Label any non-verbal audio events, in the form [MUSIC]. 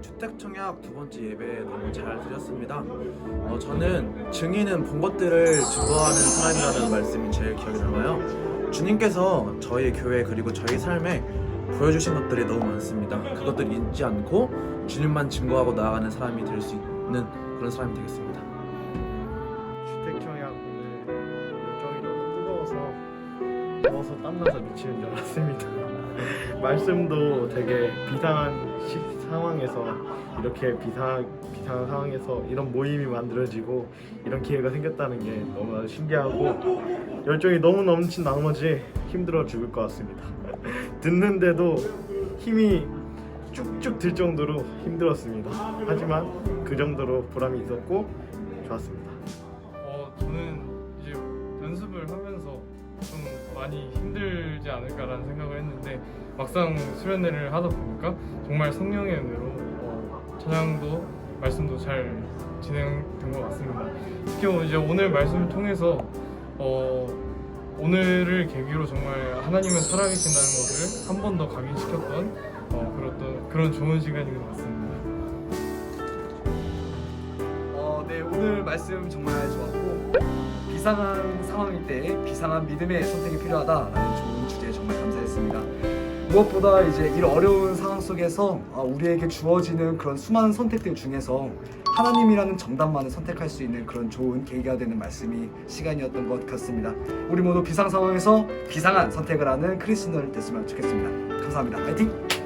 주택 청약 두 번째 예배 너무 잘 드렸습니다. 어, 저는 증인은 본 것들을 증거하는 사람이라는 말씀이 제일 기억에 남아요. 주님께서 저희 교회 그리고 저희 삶에 보여주신 것들이 너무 많습니다. 그것들을 잊지 않고 주님만 증거하고 나아가는 사람이 될 수 있는 그런 사람이 되겠습니다. 주택 청약 오늘 열정이 너무 뜨거워서 더워서 땀나서 미치는 줄 알았습니다. [LAUGHS] 말씀도 되게 비상한 시, 상황에서 이렇게 비상 비상한 상황에서 이런 모임이 만들어지고 이런 기회가 생겼다는 게 너무 신기하고 열정이 너무 넘친 나머지 힘들어 죽을 것 같습니다. [LAUGHS] 듣는데도 힘이 쭉쭉 들 정도로 힘들었습니다. 하지만 그 정도로 보람이 있었고 좋았습니다. 어, 저는 이제 연습을 하면서 좀 많이 힘들지 않을까라는 생각을 했는데 막상 수련회를 하다 보니까 정말 성령의 은혜로 어, 찬양도 말씀도 잘 진행된 것 같습니다. 특히 이제 오늘 말씀을 통해서 어, 오늘을 계기로 정말 하나님은 살아계신다는 것을 한 번 더 각인시켰던 어, 그런 그런 좋은 시간인 것 같습니다. 어, 네 오늘 말씀 정말 좋았고 비상한 상황일 때 비상한 믿음의 선택이 필요하다라는 좋은 주제에 정말 감사했습니다. 무엇보다 이제 이런 어려운 상황 속에서 아, 우리에게 주어지는 그런 수많은 선택들 중에서 하나님이라는 정답만을 선택할 수 있는 그런 좋은 계기가 되는 말씀이 시간이었던 것 같습니다. 우리 모두 비상 상황에서 비상한 선택을 하는 크리스천들 됐으면 좋겠습니다. 감사합니다. 파이팅!